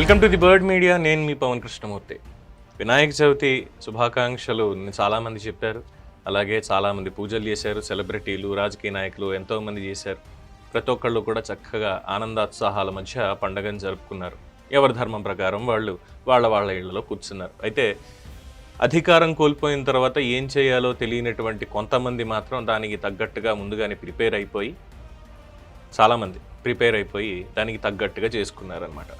Welcome to the bird media. నేను మీ పవన్ కృష్ణమూర్తి. వినాయక చవితి శుభాకాంక్షలు చాలామంది చెప్పారు. అలాగే చాలామంది పూజలు చేశారు సెలబ్రిటీలు రాజకీయ నాయకులు ఎంతోమంది చేశారు. ప్రతి ఒక్కళ్ళు కూడా చక్కగా ఆనందోత్సాహాల మధ్య పండగను జరుపుకున్నారు. ఎవరి ధర్మం ప్రకారం వాళ్ళు వాళ్ళ వాళ్ళ ఇళ్ళలో కూర్చున్నారు. అయితే అధికారం కోల్పోయిన తర్వాత ఏం చేయాలో తెలియనటువంటి కొంతమంది మాత్రం దానికి తగ్గట్టుగా ముందుగానే ప్రిపేర్ అయిపోయి చాలామంది ప్రిపేర్ అయిపోయి దానికి తగ్గట్టుగా చేసుకున్నారనమాట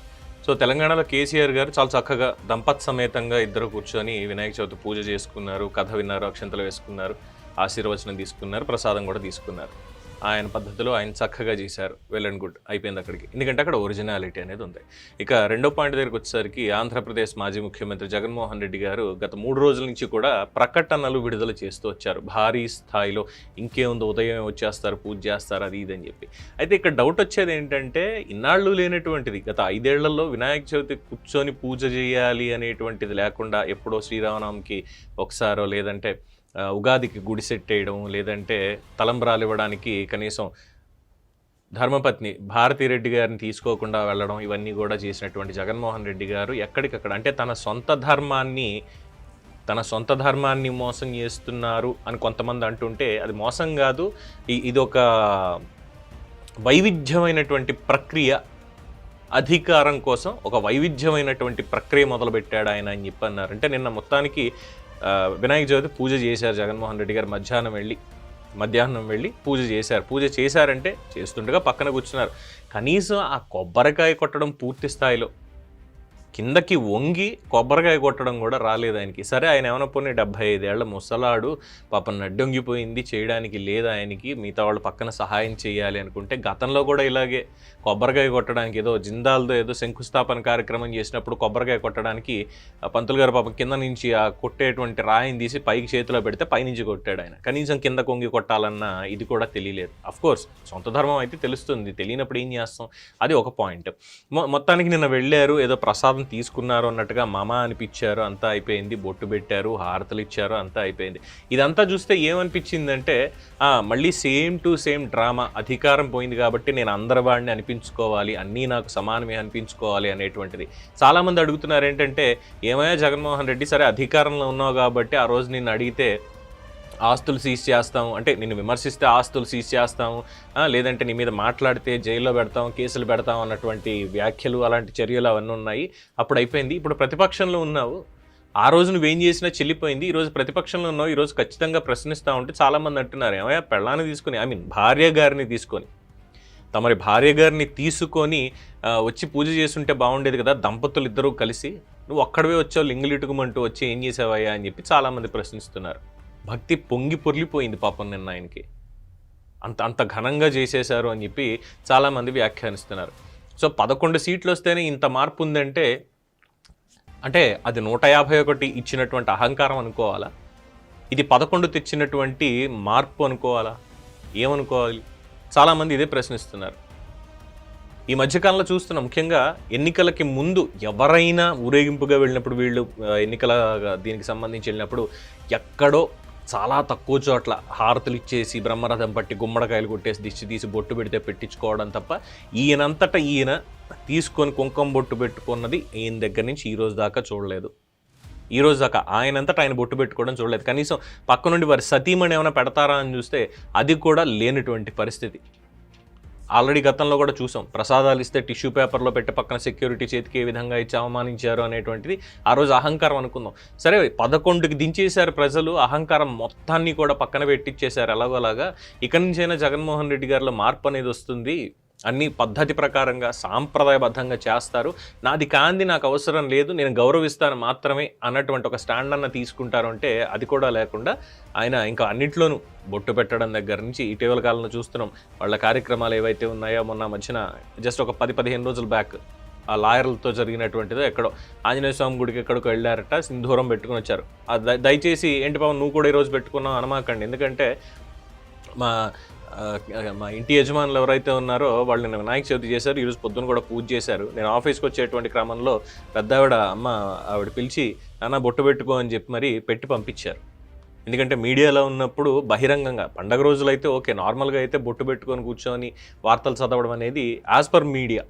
సో తెలంగాణలో కేసీఆర్ గారు చాలా చక్కగా దంపత్ సమేతంగా ఇద్దరు కూర్చొని వినాయక చవితి పూజ చేసుకున్నారు కథ విన్నారు అక్షంతలు వేసుకున్నారు ఆశీర్వచనం తీసుకున్నారు ప్రసాదం కూడా తీసుకున్నారు. ఆయన పద్ధతిలో ఆయన చక్కగా చేశారు. Well and good. అయిపోయింది అక్కడికి. ఎందుకంటే అక్కడ ఒరిజినాలిటీ అనేది ఉంది. ఇక రెండో పాయింట్ దగ్గరికి వచ్చేసరికి ఆంధ్రప్రదేశ్ మాజీ ముఖ్యమంత్రి జగన్మోహన్ రెడ్డి గారు గత మూడు రోజుల నుంచి కూడా ప్రకటనలు విడుదల చేస్తూ వచ్చారు. భారీ స్థాయిలో ఇంకేముందో ఉదయం వచ్చేస్తారు పూజ చేస్తారు అది ఇది అని చెప్పి. అయితే ఇక్కడ డౌట్ వచ్చేది ఏంటంటే ఇన్నాళ్ళు లేనటువంటిది గత ఐదేళ్ళలో వినాయక చవితి కూర్చొని పూజ చేయాలి అనేటువంటిది లేకుండా ఎప్పుడో శ్రీరామనవమికి ఒకసారో లేదంటే ఉగాదికి గుడి సెట్ వేయడం లేదంటే తలంబ్రాలు ఇవ్వడానికి కనీసం ధర్మపత్ని భారతిరెడ్డి గారిని తీసుకోకుండా వెళ్ళడం ఇవన్నీ కూడా చేసినటువంటి జగన్మోహన్ రెడ్డి గారు ఎక్కడికక్కడ అంటే తన సొంత ధర్మాన్ని తన సొంత ధర్మాన్ని మోసం చేస్తున్నారు అని కొంతమంది అంటుంటే అది మోసం కాదు. ఇ- ఇది ఒక వైవిధ్యమైనటువంటి ప్రక్రియ అధికారం కోసం ఒక వైవిధ్యమైనటువంటి ప్రక్రియ మొదలుపెట్టాడు ఆయన అని చెప్పి అన్నారు అంటే నిన్న మొత్తానికి వినాయక చవితి పూజ చేశారు జగన్మోహన్ రెడ్డి గారు మధ్యాహ్నం వెళ్ళి మధ్యాహ్నం వెళ్ళి పూజ చేశారు. పూజ చేశారంటే చేస్తుండగా పక్కన కూర్చున్నారు. కనీసం ఆ కొబ్బరికాయ కొట్టడం పూర్తి స్థాయిలో కిందకి వంగి కొబ్బరికాయ కొట్టడం కూడా రాలేదు ఆయనకి. సరే ఆయన ఏమైనా పోనీ డెబ్బై ఐదేళ్ళ ముసలాడు పాపం నడ్డొంగిపోయింది చేయడానికి లేదు ఆయనకి మిగతా వాళ్ళు పక్కన సహాయం చేయాలి అనుకుంటే గతంలో కూడా ఇలాగే కొబ్బరికాయ కొట్టడానికి ఏదో జిందాల్తో ఏదో శంకుస్థాపన కార్యక్రమం చేసినప్పుడు కొబ్బరికాయ కొట్టడానికి పంతులు గారు పాపం కింద నుంచి ఆ కొట్టేటువంటి రాయిని తీసి పైకి చేతిలో పెడితే పైనుంచి కొట్టాడు ఆయన. కనీసం కింద కొంగి కొట్టాలన్న ఇది కూడా తెలియలేదు. అఫ్ కోర్స్ సొంత ధర్మం అయితే తెలుస్తుంది. తెలియనప్పుడు ఏం చేస్తాం? అది ఒక పాయింట్ మొ మొత్తానికి నిన్న వెళ్ళారు ఏదో ప్రసాదం తీసుకున్నారు అన్నట్టుగా మామ అనిపించారు. అంతా అయిపోయింది. బొట్టు పెట్టారు. హారతలు ఇచ్చారు. అంతా అయిపోయింది. ఇదంతా చూస్తే ఏమనిపించిందంటే మళ్ళీ సేమ్ టు సేమ్ డ్రామా. అధికారం పోయింది కాబట్టి నేను అందరి వాడిని అనిపించుకోవాలి. అన్నీ నాకు సమానమే అనిపించుకోవాలి అనేటువంటిది. చాలామంది అడుగుతున్నారు ఏంటంటే ఏమయ్యా జగన్మోహన్ రెడ్డి? సరే అధికారంలో ఉన్నావు కాబట్టి ఆ రోజు నిన్ను అడిగితే ఆస్తులు సీజ్ చేస్తాం. అంటే నిన్ను విమర్శిస్తే ఆస్తులు సీజ్ చేస్తాం. లేదంటే నీ మీద మాట్లాడితే జైల్లో పెడతాం కేసులు పెడతాం అన్నటువంటి వ్యాఖ్యలు అలాంటి చర్యలు అవన్నీ ఉన్నాయి. అప్పుడు అయిపోయింది. ఇప్పుడు ప్రతిపక్షంలో ఉన్నావు. ఆ రోజు నువ్వేం చేసినా చెల్లిపోయింది. ఈ రోజు ప్రతిపక్షంలో ఉన్నావు. ఈరోజు ఖచ్చితంగా ప్రశ్నిస్తూ ఉంటే చాలామంది అంటున్నారు ఏమయ్యా పెళ్ళాన్ని తీసుకొని ఐ మీన్ భార్య గారిని తీసుకొని తమరి భార్య గారిని తీసుకొని వచ్చి పూజ చేస్తుంటే బాగుండేది కదా దంపతులు ఇద్దరూ కలిసి నువ్వు ఒక్కడవే వచ్చావు లింగులిటుకుమంటూ వచ్చి ఏం చేసావయ్యా? అని చెప్పి చాలామంది ప్రశ్నిస్తున్నారు. భక్తి పొంగి పొర్లిపోయింది పాపం నిన్న ఆయనకి. అంత అంత ఘనంగా చేసేశారు అని చెప్పి చాలామంది వ్యాఖ్యానిస్తున్నారు. సో పదకొండు సీట్లు వస్తేనే ఇంత మార్పు ఉందంటే అంటే అది నూట యాభై ఒకటి ఇచ్చినటువంటి అహంకారం అనుకోవాలా? ఇది పదకొండు తెచ్చినటువంటి మార్పు అనుకోవాలా? ఏమనుకోవాలి? చాలామంది ఇదే ప్రశ్నిస్తున్నారు. ఈ మధ్యకాలంలో చూస్తున్నాం ముఖ్యంగా ఎన్నికలకి ముందు ఎవరైనా ఊరేగింపుగా వెళ్ళినప్పుడు వీళ్ళు ఎన్నికల దీనికి సంబంధించి వెళ్ళినప్పుడు ఎక్కడో చాలా తక్కువ చోట్ల హారతులు ఇచ్చేసి బ్రహ్మరథం పట్టి గుమ్మడికాయలు కొట్టేసి దిష్టి తీసి బొట్టు పెడితే పెట్టించుకోవడం తప్ప ఈయనంతటా ఈయన తీసుకొని కుంకుమ బొట్టు పెట్టుకున్నది ఈయన దగ్గర నుంచి ఈ రోజు దాకా చూడలేదు. ఈ రోజు దాకా ఆయనంతటా ఆయన బొట్టు పెట్టుకోవడం చూడలేదు. కనీసం పక్క నుండి వారి సతీమణి ఏమైనా పెడతారా అని చూస్తే అది కూడా లేనటువంటి పరిస్థితి. ఆల్రెడీ గతంలో కూడా చూసాం. ప్రసాదాలు ఇస్తే టిష్యూ పేపర్లో పెట్టి పక్కన సెక్యూరిటీ చేతికి ఏ విధంగా ఇచ్చి అవమానించారు అనేటువంటిది ఆ రోజు అహంకారం అనుకుందాం. సరే పదకొండుకి దించేశారు ప్రజలు. అహంకారం మొత్తాన్ని కూడా పక్కన పెట్టించేశారు ఎలాగోలాగా. ఇక నుంచైనా జగన్మోహన్ రెడ్డి గారిలో మార్పు అనేది వస్తుంది. అన్ని పద్ధతి ప్రకారంగా సాంప్రదాయబద్ధంగా చేస్తారు. నాది కాంది నాకు అవసరం లేదు నేను గౌరవిస్తాను మాత్రమే అన్నటువంటి ఒక స్టాండ్ అన్న తీసుకుంటారు అంటే అది కూడా లేకుండా ఆయన ఇంకా అన్నింటిలోనూ బొట్టు పెట్టడం దగ్గర నుంచి ఇటీవల కాలంలో చూస్తున్నాం. వాళ్ళ కార్యక్రమాలు ఏవైతే ఉన్నాయో మొన్న మధ్యన జస్ట్ ఒక పది పదిహేను రోజుల బ్యాక్ ఆ లాయర్లతో జరిగినటువంటిదో ఎక్కడో ఆంజనేయ స్వామి గుడికి ఎక్కడికో వెళ్ళారట సింధూరం పెట్టుకుని వచ్చారు. దయచేసి ఏంటి పాపం నువ్వు కూడా ఈరోజు పెట్టుకున్నావు అనమాకండి. ఎందుకంటే మా మా ఇంటి యజమానులు ఎవరైతే ఉన్నారో వాళ్ళు నేను వినాయక చవితి చేశారు ఈరోజు పొద్దున కూడా పూజ చేశారు. నేను ఆఫీస్కి వచ్చేటువంటి క్రమంలో పెద్ద ఆవిడ అమ్మ ఆవిడ పిలిచి నాన్న బొట్టు పెట్టుకో అని చెప్పి మరి పెట్టి పంపించారు. ఎందుకంటే మీడియాలో ఉన్నప్పుడు బహిరంగంగా పండగ రోజులు అయితే ఓకే నార్మల్గా అయితే బొట్టు పెట్టుకొని కూర్చొని వార్తలు చదవడం అనేది as per media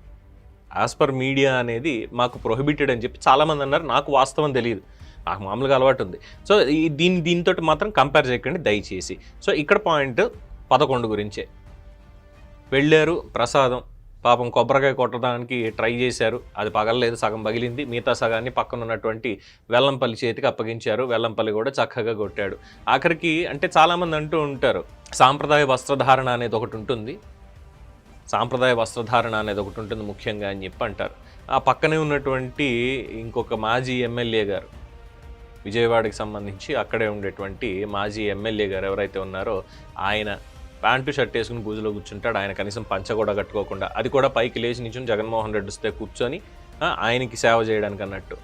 as per media అనేది మాకు ప్రొహిబిటెడ్ అని చెప్పి చాలామంది అన్నారు. నాకు వాస్తవం తెలియదు. నాకు మామూలుగా అలవాటు ఉంది. సో ఈ దీని దీంతో మాత్రం కంపేర్ చేయకండి దయచేసి. సో ఇక్కడ పాయింట్ పదకొండు గురించే. వెళ్ళారు ప్రసాదం పాపం కొబ్బరికాయ కొట్టడానికి ట్రై చేశారు. అది పగలలేదు సగం పగిలింది. మిగతా సగాన్ని పక్కన ఉన్నటువంటి వెల్లంపల్లి చేతికి అప్పగించారు. వెల్లంపల్లి కూడా చక్కగా కొట్టాడు. ఆఖరికి అంటే చాలామంది అంటూ ఉంటారు సాంప్రదాయ వస్త్రధారణ అనేది ఒకటి ఉంటుంది. సాంప్రదాయ వస్త్రధారణ అనేది ఒకటి ఉంటుంది ముఖ్యంగా అని చెప్పి అంటారు. ఆ పక్కనే ఉన్నటువంటి ఇంకొక మాజీ ఎమ్మెల్యే గారు విజయవాడకి సంబంధించి అక్కడే ఉండేటువంటి మాజీ ఎమ్మెల్యే గారు ఎవరైతే ఉన్నారో ఆయన ప్యాంటు షర్ట్ వేసుకుని పూజలో కూర్చుంటాడు. ఆయన కనీసం పంచ కూడా కట్టుకోకుండా. అది కూడా పైకి లేచి నించుని జగన్మోహన్ రెడ్డి వస్తే కూర్చొని ఆయనకి సేవ చేయడానికి అన్నట్టు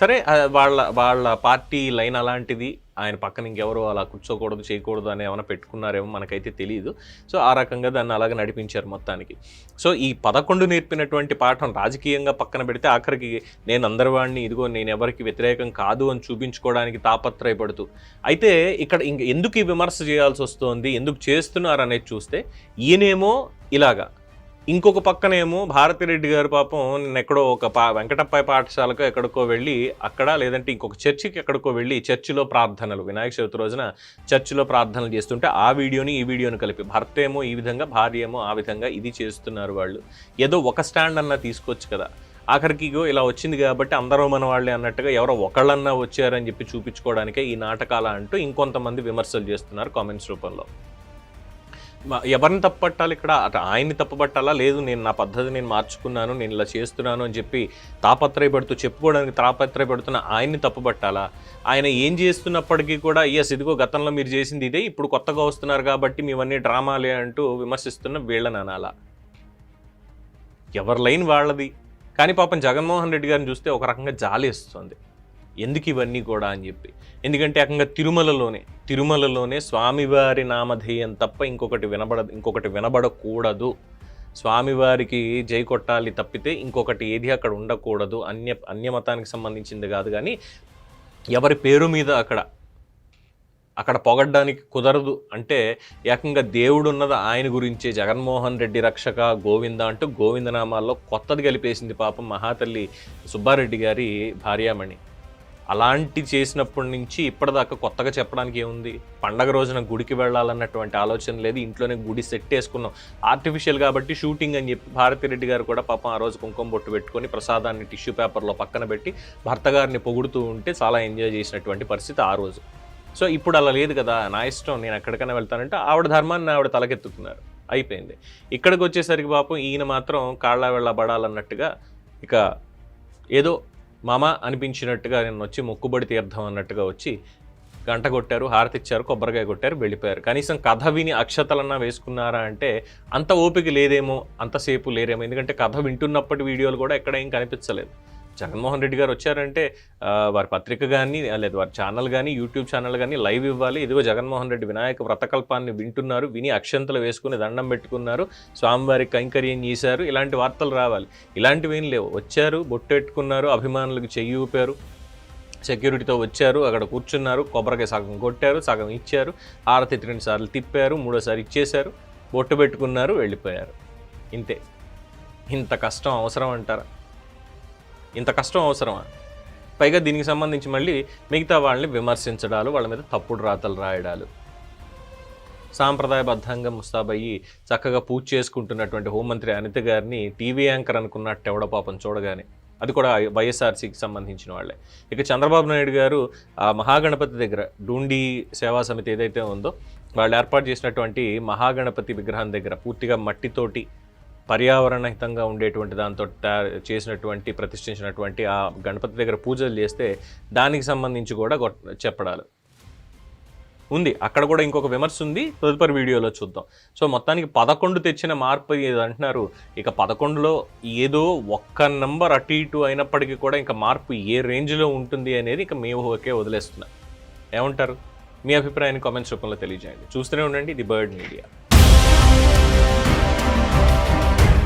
సరే వాళ్ళ వాళ్ళ పార్టీ లైన్ అలాంటిది. ఆయన పక్కన ఇంకెవరు అలా కూర్చోకూడదు చేయకూడదు అని ఏమైనా పెట్టుకున్నారేమో మనకైతే తెలియదు సో ఆ రకంగా దాన్ని అలాగే నడిపించారు మొత్తానికి. సో ఈ పదకొండు నేర్పినటువంటి పాఠం రాజకీయంగా పక్కన పెడితే ఆఖరికి నేను అందరివాడిని ఇదిగో నేను ఎవరికి వ్యతిరేకం కాదు అని చూపించుకోవడానికి తాపత్రయపడుతూ. అయితే ఇక్కడ ఇంక ఎందుకు ఈ విమర్శ చేయాల్సి వస్తుంది ఎందుకు చేస్తున్నారు అనేది చూస్తే ఈయనేమో ఇలాగా ఇంకొక పక్కనేమో భారతిరెడ్డి గారు పాపం నేను ఎక్కడో ఒక పా వెంకటప్పయ్య పాఠశాలకు ఎక్కడికో వెళ్ళి అక్కడ లేదంటే ఇంకొక చర్చికి ఎక్కడికో వెళ్ళి చర్చిలో ప్రార్థనలు. వినాయక చవితి రోజున చర్చిలో ప్రార్థనలు చేస్తుంటే ఆ వీడియోని ఈ వీడియోని కలిపి భర్త ఏమో ఈ విధంగా భార్య ఏమో ఆ విధంగా ఇది చేస్తున్నారు వాళ్ళు. ఏదో ఒక స్టాండ్ అన్నా తీసుకోవచ్చు కదా. ఆఖరికి ఇలా వచ్చింది కాబట్టి అందరూ మన వాళ్ళే అన్నట్టుగా ఎవరో ఒకళ్ళన్నా వచ్చారని చెప్పి చూపించుకోవడానికే ఈ నాటకాల అంటూ ఇంకొంతమంది విమర్శలు చేస్తున్నారు కామెంట్స్ రూపంలో. ఎవరిని తప్పట్టాలి ఇక్కడ? అటు ఆయన్ని తప్పుపట్టాలా లేదు నేను నా పద్ధతి నేను మార్చుకున్నాను నేను ఇలా చేస్తున్నాను అని చెప్పి తాపత్రయపడుతూ చెప్పుకోవడానికి తాపత్రయపడుతున్న ఆయన్ని తప్పుపట్టాలా ఆయన ఏం చేస్తున్నప్పటికీ కూడా ఎస్ ఇదిగో గతంలో మీరు చేసింది ఇదే ఇప్పుడు కొత్తగా వస్తున్నారు కాబట్టి మీవన్నీ డ్రామాలే అంటూ విమర్శిస్తున్న వీళ్ళని అనాలా ఎవరి లైన్ వాళ్ళది? కానీ పాపం జగన్మోహన్ రెడ్డి గారిని చూస్తే ఒక రకంగా జాలి ఇస్తుంది ఎందుకు ఇవన్నీ కూడా అని చెప్పి. ఎందుకంటే ఏకంగా తిరుమలలోనే తిరుమలలోనే స్వామివారి నామధేయం తప్ప ఇంకొకటి వినబడ ఇంకొకటి వినబడకూడదు. స్వామివారికి జై కొట్టాలి తప్పితే ఇంకొకటి ఏది అక్కడ ఉండకూడదు. అన్య అన్యమతానికి సంబంధించింది కాదు కానీ ఎవరి పేరు మీద అక్కడ అక్కడ పొగడ్డానికి కుదరదు. అంటే ఏకంగా దేవుడు ఉన్నది ఆయన గురించే. జగన్మోహన్ రెడ్డి రక్షక గోవింద అంటూ గోవిందనామాల్లో కొత్తది కలిపేసింది పాపం మహాతల్లి సుబ్బారెడ్డి గారి భార్యామణి. అలాంటి చేసినప్పటి నుంచి ఇప్పటిదాకా కొత్తగా చెప్పడానికి ఏముంది? పండగ రోజున గుడికి వెళ్ళాలన్నటువంటి ఆలోచన లేదు. ఇంట్లోనే గుడి సెట్ వేసుకున్నాం ఆర్టిఫిషియల్ కాబట్టి షూటింగ్ అని చెప్పి భారతిరెడ్డి గారు కూడా పాపం ఆ రోజు కుంకుమ బొట్టు పెట్టుకొని ప్రసాదాన్ని టిష్యూ పేపర్లో పక్కన పెట్టి భర్త గారిని పొగుడుతూ ఉంటే చాలా ఎంజాయ్ చేసినటువంటి పరిస్థితి ఆ రోజు. సో ఇప్పుడు అలా లేదు కదా. నా ఇష్టం. నేను ఎక్కడికైనా వెళ్తానంటే ఆవిడ ధర్మాన్ని ఆవిడ తలకెత్తుకున్నారు అయిపోయింది. ఇక్కడికి వచ్చేసరికి పాపం ఈయన మాత్రం కాళ్ళ వెళ్ళబడాలన్నట్టుగా ఇక ఏదో మామ అనిపించినట్టుగా నేను వచ్చి మొక్కుబడి తీర్థం అన్నట్టుగా వచ్చి గంట కొట్టారు హారతి ఇచ్చారు కొబ్బరికాయ కొట్టారు వెళ్ళిపోయారు. కనీసం కథ విని అక్షతలన్నా వేసుకున్నారా అంటే అంత ఓపిక లేదేమో అంతసేపు లేరేమో. ఎందుకంటే కథ వింటున్నప్పటి వీడియోలు కూడా ఎక్కడ ఏం కనిపించలేదు. జగన్మోహన్ రెడ్డి గారు వచ్చారంటే వారి పత్రిక కానీ లేదా వారి ఛానల్ కానీ యూట్యూబ్ ఛానల్ కానీ లైవ్ ఇవ్వాలి. ఇదిగో జగన్మోహన్ రెడ్డి వినాయక వ్రతకల్పాన్ని వింటున్నారు విని అక్షంతలు వేసుకుని దండం పెట్టుకున్నారు స్వామివారి కైంకర్యం చేశారు ఇలాంటి వార్తలు రావాలి. ఇలాంటివి ఏం లేవు. వచ్చారు బొట్టెట్టుకున్నారు అభిమానులకు చెయ్యి ఊపారు సెక్యూరిటీతో వచ్చారు అక్కడ కూర్చున్నారు కొబ్బరికాయ సగం కొట్టారు సగం ఇచ్చారు ఆరతి రెండు సార్లు తిప్పారు మూడోసారి ఇచ్చేశారు బొట్టు పెట్టుకున్నారు వెళ్ళిపోయారు. ఇంతే. ఇంత కష్టం అవసరం అంటారా? ఇంత కష్టం అవసరమా? పైగా దీనికి సంబంధించి మళ్ళీ మిగతా వాళ్ళని విమర్శించడాలు వాళ్ళ మీద తప్పుడు రాతలు రాయడాలు. సాంప్రదాయబద్ధంగా ముస్తాబయ్యి చక్కగా పూజ చేసుకుంటున్నటువంటి హోంమంత్రి అనిత గారిని టీవీ యాంకర్ అనుకున్నట్టు ఎవడ పాపం చూడగానే. అది కూడా వైఎస్ఆర్సీకి సంబంధించిన వాళ్ళే. ఇక చంద్రబాబు నాయుడు గారు ఆ మహాగణపతి దగ్గర డూండి సేవా సమితి ఏదైతే ఉందో వాళ్ళు ఏర్పాటు చేసినటువంటి మహాగణపతి విగ్రహం దగ్గర పూర్తిగా మట్టితోటి పర్యావరణ హితంగా ఉండేటువంటి దాంతో చేసినటువంటి ప్రతిష్ఠించినటువంటి ఆ గణపతి దగ్గర పూజలు చేస్తే దానికి సంబంధించి కూడా గొట్- చెప్పడాలు. ఉంది. అక్కడ కూడా ఇంకొక విమర్శ ఉంది. తదుపరి వీడియోలో చూద్దాం. సో మొత్తానికి పదకొండు తెచ్చిన మార్పు అంటున్నారు? ఇక పదకొండులో ఏదో ఒక్క నంబర్ అటు ఇటు అయినప్పటికీ కూడా ఇంకా మార్పు ఏ రేంజ్లో ఉంటుంది అనేది ఇక మేము ఓకే వదిలేస్తున్నాం. ఏమంటారు? మీ అభిప్రాయాన్ని కామెంట్స్ రూపంలో తెలియజేయండి. చూస్తూనే ఉండండి. The bird media.